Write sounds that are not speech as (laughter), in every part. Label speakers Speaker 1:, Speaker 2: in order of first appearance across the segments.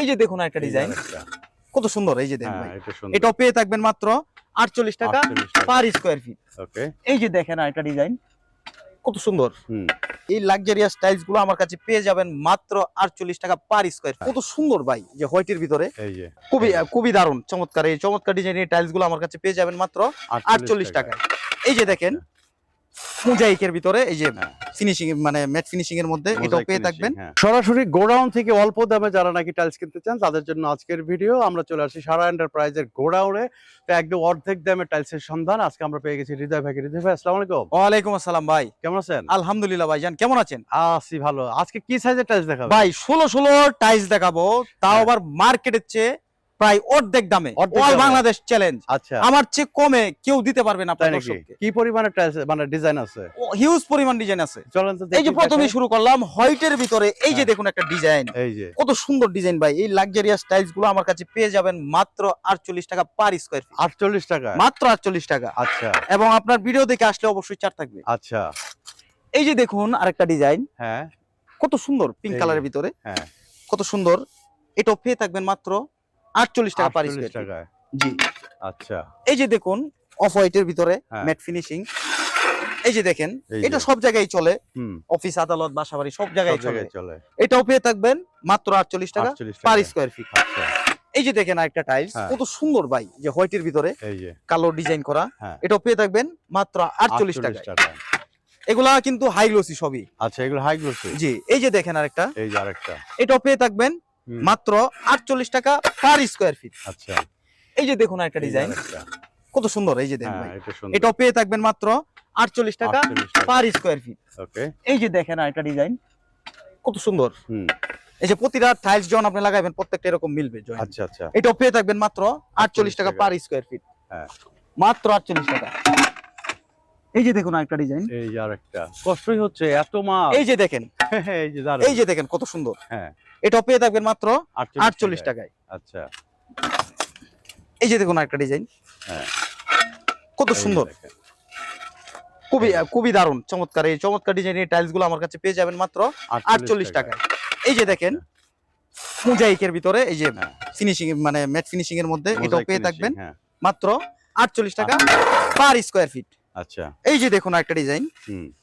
Speaker 1: এই যে দেখুন একটা ডিজাইন। কত সুন্দর এই যে দেখুন
Speaker 2: হ্যাঁ এটা
Speaker 1: এটাও পেয়ে থাকবেন মাত্র আটচল্লিশ টাকা পার স্কোয়ার ফিট এই যে দেখেন একটা ডিজাইন। কত সুন্দর। এই লাক্সারিয়াস টাইলসগুলো আমার কাছে পেয়ে যাবেন মাত্র আটচল্লিশ টাকা পার স্কোয়ার কত সুন্দর ভাই যে হোয়াইটের ভিতরে। খুবই খুবই দারুণ চমৎকার। এই চমৎকার ডিজাইনের টাইলসগুলো আমার কাছে পেয়ে যাবেন মাত্র আটচল্লিশ টাকা এই যে দেখেন মোজাইকের ভিতরে এই যে
Speaker 2: হ্যাঁ।
Speaker 1: ফিনিশিং মানে ম্যাট ফিনিশিং এর মধ্যে এটাও পেয়ে থাকবেন।
Speaker 2: হ্যাঁ। সরাসরি গোডাউন থেকে অল্প দামে যারা নাকি টাইলস কিনতে চান তাদের জন্য আজকের ভিডিও আমরা চলে আসি সারা এন্টারপ্রাইজের গোডাউনে। তো একদম অর্ধেক দামে টাইলসের সন্ধান আজকে আমরা পেয়ে গেছি হৃদয় ভাই হৃদয় ভাই আসসালামু আলাইকুম।
Speaker 1: ওয়ালাইকুম আসসালাম ভাই।
Speaker 2: কেমন আছেন?
Speaker 1: আলহামদুলিল্লাহ ভাইজান কেমন আছেন?
Speaker 2: আছি ভালো। আজকে কি সাইজের টাইলস দেখাবেন?
Speaker 1: ভাই ষোলো ষোলো টাইলস দেখাবো তাও
Speaker 2: হ্যাঁ।
Speaker 1: আবার মার্কেটের চেয়ে প্রায় অর্ধেক দামে। অল বাংলাদেশ চ্যালেঞ্জ
Speaker 2: আচ্ছা।
Speaker 1: আমার চেয়ে কমে কেউ দিতে পারবে না আপনার দর্শককে।
Speaker 2: কি পরিমাণে মানে ডিজাইন আছে?
Speaker 1: হিউজ পরিমাণ ডিজাইন আছে।
Speaker 2: চলেন তো
Speaker 1: এই যে প্রথমে শুরু করলাম হোয়াইটের ভিতরে এই যে
Speaker 2: হ্যাঁ।
Speaker 1: দেখুন একটা ডিজাইন
Speaker 2: এই যে।
Speaker 1: কত সুন্দর ডিজাইন ভাই। এই লাক্সারিয়াস টাইলসগুলো আমার কাছে পেয়ে যাবেন মাত্র আটচল্লিশ টাকা পার স্কোয়ার ফিট
Speaker 2: আটচল্লিশ টাকা?
Speaker 1: মাত্র আটচল্লিশ টাকা।
Speaker 2: আচ্ছা।
Speaker 1: এবং আপনার ভিডিও দেখে আসলে অবশ্যই চার থাকবে।
Speaker 2: আচ্ছা।
Speaker 1: এই যে দেখুন আরেকটা ডিজাইন
Speaker 2: হ্যাঁ।
Speaker 1: কত সুন্দর পিঙ্ক কালারের ভিতরে।
Speaker 2: হ্যাঁ।
Speaker 1: কত সুন্দর। এটাও পেয়ে থাকবেন মাত্র আটচল্লিশ টাকা পার স্কোয়ার
Speaker 2: টাকায়।
Speaker 1: জি।
Speaker 2: আচ্ছা।
Speaker 1: এই যে দেখুন অফ হোয়াইটের ভিতরে। ম্যাট ফিনিশিং এই যে দেখেন এটা সব জায়গায় চলে। অফিস আদালত বাসাবাড়ি সব জায়গায় চলে। এটাও পেয়ে থাকবেন মাত্র আটচল্লিশ টাকা পার স্কোয়ার ফিট এই যে দেখেন একটা টাইলস
Speaker 2: হ্যাঁ।
Speaker 1: কত সুন্দর ভাই যে হোয়াইটের ভিতরে কালো ডিজাইন করা।
Speaker 2: হ্যাঁ।
Speaker 1: এটাও পেয়ে থাকবেন মাত্র আটচল্লিশ টাকা এগুলা কিন্তু হাই গ্লোসি সবই।
Speaker 2: আচ্ছা এগুলো হাই গ্লোসি
Speaker 1: জি এই যে দেখেন আরেকটা।
Speaker 2: এই যে আরেকটা।
Speaker 1: এটাও পেয়ে থাকবেন মাত্র আটচল্লিশ টাকা পার স্কোয়ার ফিট
Speaker 2: আচ্ছা।
Speaker 1: এই যে দেখুন একটা ডিজাইন কত সুন্দর এই যে দেখেন
Speaker 2: হ্যাঁ এটা
Speaker 1: এটাও পেয়ে থাকবেন মাত্র আটচল্লিশ টাকা পার স্কোয়ার ফিট এই যে দেখেন একটা ডিজাইন কত সুন্দর। এই যে প্রতিটা টাইলস যখন আপনি লাগাবেন প্রত্যেকটা এরকম মিলবে।
Speaker 2: আচ্ছা আচ্ছা।
Speaker 1: এটাও পেয়ে থাকবেন মাত্র আটচল্লিশ টাকা। পার স্কোয়ার ফিট
Speaker 2: হ্যাঁ।
Speaker 1: মাত্র আটচল্লিশ টাকা। এই যে দেখুন একটা ডিজাইন
Speaker 2: এই যে আরেকটা। কষ্টই হচ্ছে এত মাল।
Speaker 1: এই যে দেখেন। (laughs)
Speaker 2: এই যে দাঁড়ান
Speaker 1: এই যে দেখেন কত সুন্দর।
Speaker 2: হ্যাঁ।
Speaker 1: এটাও পেয়ে থাকবেন মাত্র আটচল্লিশ
Speaker 2: টাকায়।
Speaker 1: টাকায়।
Speaker 2: আচ্ছা।
Speaker 1: এই যে দেখুন একটা ডিজাইন
Speaker 2: হ্যাঁ।
Speaker 1: কত সুন্দর। খুবই খুবই দারুণ চমৎকার। এই চমৎকার ডিজাইনের টাইলসগুলো আমার কাছে পেয়ে যাবেন মাত্র আটচল্লিশ টাকায়। এই যে দেখেন মোজাইকের ভিতরে এই যে
Speaker 2: হ্যাঁ।
Speaker 1: ফিনিশিং মানে ম্যাট ফিনিশিং এর মধ্যে এটাও পেয়ে থাকবেন
Speaker 2: হ্যাঁ।
Speaker 1: মাত্র আটচল্লিশ টাকা পার স্কোয়ার ফিট
Speaker 2: আচ্ছা।
Speaker 1: এই যে দেখুন একটা ডিজাইন।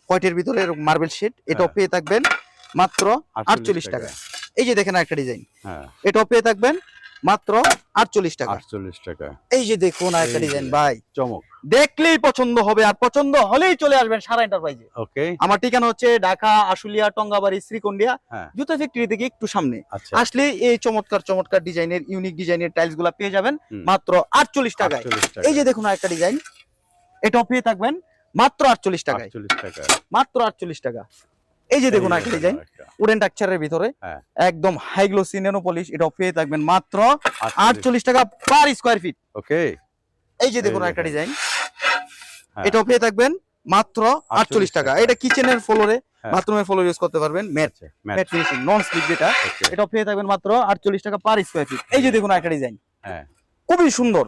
Speaker 1: হোয়াইটের ভিতরে মার্বেল শিট এটাও
Speaker 2: হ্যাঁ।
Speaker 1: পেয়ে থাকবেন মাত্র আটচল্লিশ টাকা এই যে দেখেন একটা ডিজাইন।
Speaker 2: হ্যাঁ।
Speaker 1: এটাও পেয়ে থাকবেন মাত্র আটচল্লিশ টাকা।
Speaker 2: আটচল্লিশ টাকা।
Speaker 1: এই যে দেখুন একটা ডিজাইন ভাই।
Speaker 2: চমক।
Speaker 1: দেখলেই পছন্দ হবে আর পছন্দ হলেই চলে আসবেন সারা এন্টারপ্রাইজে।
Speaker 2: ওকে।
Speaker 1: আমার ঠিকানা হচ্ছে ঢাকা আশুলিয়া টঙ্গাবাড়ি শ্রীকন্ডিয়া।
Speaker 2: হ্যাঁ।
Speaker 1: জুতা ফ্যাক্টরি থেকে একটু সামনে।
Speaker 2: আচ্ছা।
Speaker 1: আসলে এই চমৎকার চমৎকার ডিজাইনের ইউনিক ডিজাইনের টাইলসগুলা পেয়ে যাবেন মাত্র আটচল্লিশ টাকায়।
Speaker 2: 48 টাকা
Speaker 1: এই যে দেখুন একটা ডিজাইন। এটাও পেয়ে থাকবেন মাত্র আটচল্লিশ টাকায়।
Speaker 2: 48 টাকা।
Speaker 1: মাত্র আটচল্লিশ টাকা। এই যে দেখুন একটা ডিজাইন উডেন টাকচারের ভিতরে
Speaker 2: হ্যাঁ।
Speaker 1: একদম হাই গ্লোসি নেনো পলিশ এটাও পেয়ে থাকবেন মাত্র আটচল্লিশ। টাকা পার স্কোয়ার ফিট
Speaker 2: ওকে
Speaker 1: এই যে দেখুন একটা। ডিজাইন। এটাও পেয়ে থাকবেন মাত্র আটচল্লিশ টাকা। এটা কিচেনের ফ্লোরে। বাথরুমের ফ্লোর ইউজ করতে পারবেন। Matte matte finishing non slip যেটা এটাও পেয়ে থাকবেন মাত্র আটচল্লিশ টাকা পার স্কোয়ার ফিট এই যে দেখুন একটা ডিজাইন খুবই সুন্দর।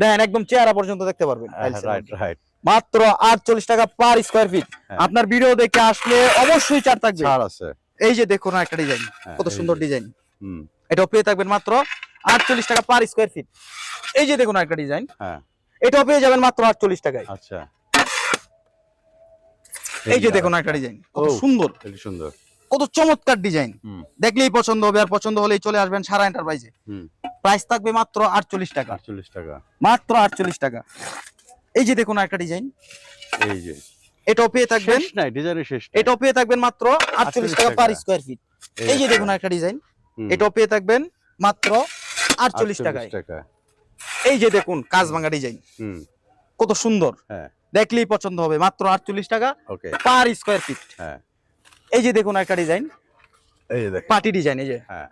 Speaker 1: দেখেন একদম চেহারা পর্যন্ত দেখতে পারবেন
Speaker 2: হ্যাঁ,
Speaker 1: মাত্র আটচল্লিশ টাকা পার স্কোয়ার ফিট। আপনার ভিডিও দেখে আসলে অবশ্যই চার থাকবে। এই যে দেখুন একটা ডিজাইন
Speaker 2: হ্যাঁ,
Speaker 1: কত সুন্দর ডিজাইন
Speaker 2: হুম।
Speaker 1: এটাও পেয়ে থাকবেন মাত্র আটচল্লিশ টাকা পার স্কোয়ার ফিট এই যে দেখুন একটা ডিজাইন
Speaker 2: হ্যাঁ।
Speaker 1: এটাও পেয়ে যাবেন মাত্র আটচল্লিশ টাকায়।
Speaker 2: আচ্ছা।
Speaker 1: এই যে দেখুন একটা ডিজাইন কত সুন্দর।
Speaker 2: সুন্দর।
Speaker 1: কত চমৎকার ডিজাইন দেখলেই পছন্দ হবে আর পছন্দ হলেই চলে আসবেন সারা এন্টারপ্রাইজে প্রাইস থাকবে মাত্র আটচল্লিশ টাকা।
Speaker 2: আটচল্লিশ টাকা।
Speaker 1: মাত্র আটচল্লিশ টাকা। এই যে দেখুন একটা ডিজাইন
Speaker 2: এই যে।
Speaker 1: এটাও পেয়ে থাকবেন।
Speaker 2: ডিজাইনের শেষ
Speaker 1: এটাও পেয়ে থাকবেন মাত্র আটচল্লিশ টাকা পার স্কোয়ার ফিট এই যে দেখুন একটা ডিজাইন এটাও পেয়ে থাকবেন মাত্র আটচল্লিশ টাকায়।
Speaker 2: টাকা।
Speaker 1: এই যে দেখুন কাজ ভাঙা ডিজাইন
Speaker 2: হুম।
Speaker 1: কত সুন্দর।
Speaker 2: হ্যাঁ।
Speaker 1: দেখলেই পছন্দ হবে। মাত্র আটচল্লিশ টাকা পার স্কোয়ার ফিট
Speaker 2: হ্যাঁ।
Speaker 1: এই যে দেখুন একটা ডিজাইন।
Speaker 2: এই যে দেখ
Speaker 1: পার্টি ডিজাইন এই যে।
Speaker 2: হ্যাঁ।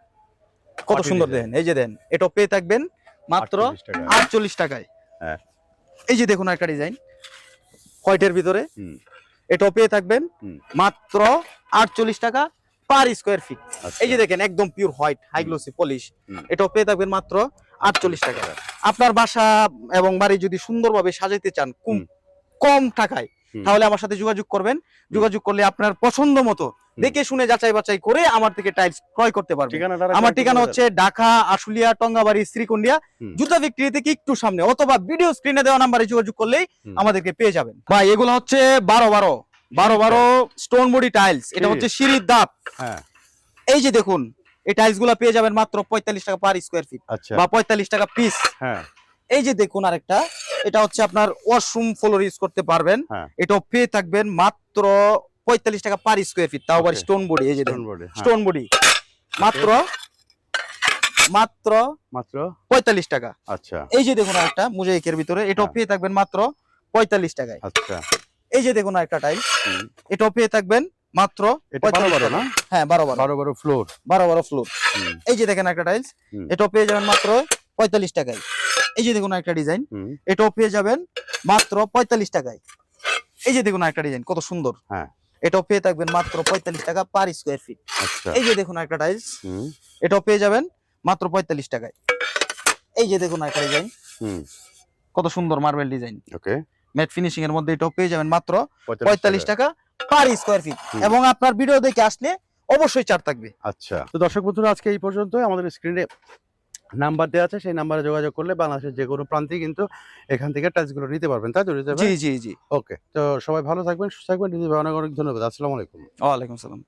Speaker 1: কত সুন্দর। দেন এই যে দেন এটা পেয়ে থাকবেন মাত্র
Speaker 2: 48
Speaker 1: আটচল্লিশ টাকায়।
Speaker 2: হ্যাঁ।
Speaker 1: এই যে দেখুন একটা ডিজাইন। হোয়াইটের ভিতরে। এটাও পেয়ে থাকবেন মাত্র আটচল্লিশ টাকা পার স্কোয়ার ফিট।
Speaker 2: আচ্ছা।
Speaker 1: এই যে দেখেন একদম pure white high glossy polish. এটাও পেয়ে থাকবেন মাত্র আটচল্লিশ টাকা আপনার বাসা এবং বাড়ি যদি সুন্দরভাবে সাজাইতে চান কম কম টাকায়। তাহলে আমার সাথে যোগাযোগ করবেন। যোগাযোগ করলে আপনার পছন্দ মতো দেখে শুনে যাচাই বাছাই করে আমার থেকে টাইলস ক্রয় করতে পারবে আমার ঠিকানা হচ্ছে ঢাকা আশুলিয়া টঙ্গাবাড়ি শ্রীকুন্ডিয়া। জুতা বিক্রি থেকে একটু সামনে অথবা ভিডিও স্ক্রিনে দেওয়া নাম্বারে যোগাযোগ করলেই আমাদেরকে পেয়ে যাবেন। ভাই এগুলো হচ্ছে বারো বারো। বারো বারো স্টোন বডি টাইলস এটা হচ্ছে সিঁড়ির দাপ
Speaker 2: হ্যাঁ।
Speaker 1: এই যে দেখুন এই টাইলসগুলো পেয়ে যাবেন মাত্র পঁয়তাল্লিশ টাকা পার স্কোয়ার ফিট বা পঁয়তাল্লিশ টাকা পিস
Speaker 2: হ্যাঁ।
Speaker 1: এই যে দেখুন আরেকটা এটা হচ্ছে আপনার ওয়াশরুম ফ্লোর ইউজ করতে পারবেন।
Speaker 2: হ্যাঁ।
Speaker 1: এটাও পেয়ে থাকবেন মাত্র পঁয়তাল্লিশ টাকা পার স্কোয়ার ফিট তাও আবার স্টোন বডি এই যে
Speaker 2: হ্যাঁ।
Speaker 1: স্টোন বডি মাত্র মাত্র
Speaker 2: মাত্র?
Speaker 1: পঁয়তাল্লিশ টাকা।
Speaker 2: আচ্ছা।
Speaker 1: এই যে দেখুন আরেকটা মুজাইকের ভিতরে এটাও
Speaker 2: হ্যাঁ।
Speaker 1: পেয়ে থাকবেন মাত্র পঁয়তাল্লিশ টাকায়।
Speaker 2: আচ্ছা।
Speaker 1: এই যে দেখুন আরেকটা টাইল। এটাও পেয়ে থাকবেন মাত্র
Speaker 2: এটা বারো
Speaker 1: 45
Speaker 2: বারো
Speaker 1: টাকা।
Speaker 2: না
Speaker 1: হ্যাঁ বারো বারো।
Speaker 2: বারো বারো ফ্লোর
Speaker 1: বারো বারো ফ্লোর এই যে দেখেন একটা টাইলস। এটাও পেয়ে যাবেন মাত্র পঁয়তাল্লিশ টাকায়। এই যে দেখুন একটা ডিজাইন এটাও পেয়ে যাবেন মাত্র পঁয়তাল্লিশ টাকায়। এই যে দেখুন একটা ডিজাইন কত সুন্দর।
Speaker 2: হ্যাঁ।
Speaker 1: এটাও পেয়ে থাকবেন মাত্র পঁয়তাল্লিশ টাকা পার স্কোয়ার ফিট
Speaker 2: আচ্ছা।
Speaker 1: এই যে দেখুন একটা টাইলস এটাও পেয়ে যাবেন মাত্র পঁয়তাল্লিশ টাকায়। এই যে দেখুন একটা ডিজাইন
Speaker 2: হুম।
Speaker 1: কত সুন্দর marble design
Speaker 2: okay
Speaker 1: matte finishing এর মধ্যে এটাও পেয়ে যাবেন মাত্র পঁয়তাল্লিশ টাকা পার স্কোয়ার ফিট এবং আপনার ভিডিও দেখে আসলে অবশ্যই চার থাকবে।
Speaker 2: আচ্ছা। তো দর্শক বন্ধুরা আজকে এই পর্যন্ত আমাদের স্ক্রিনে নাম্বার দেওয়া আছে সেই নাম্বারে যোগাযোগ করলে বাংলাদেশের যে কোনো প্রান্তে কিন্তু এখান থেকে টাচগুলো নিতে পারবেন। তাই তো
Speaker 1: জি জি জি।
Speaker 2: ওকে তো সবাই ভালো থাকবেন সুস্থ থাকবেন। অনেক অনেক ধন্যবাদ। আসসালামু আলাইকুম।
Speaker 1: ওয়ালাইকুম সালাম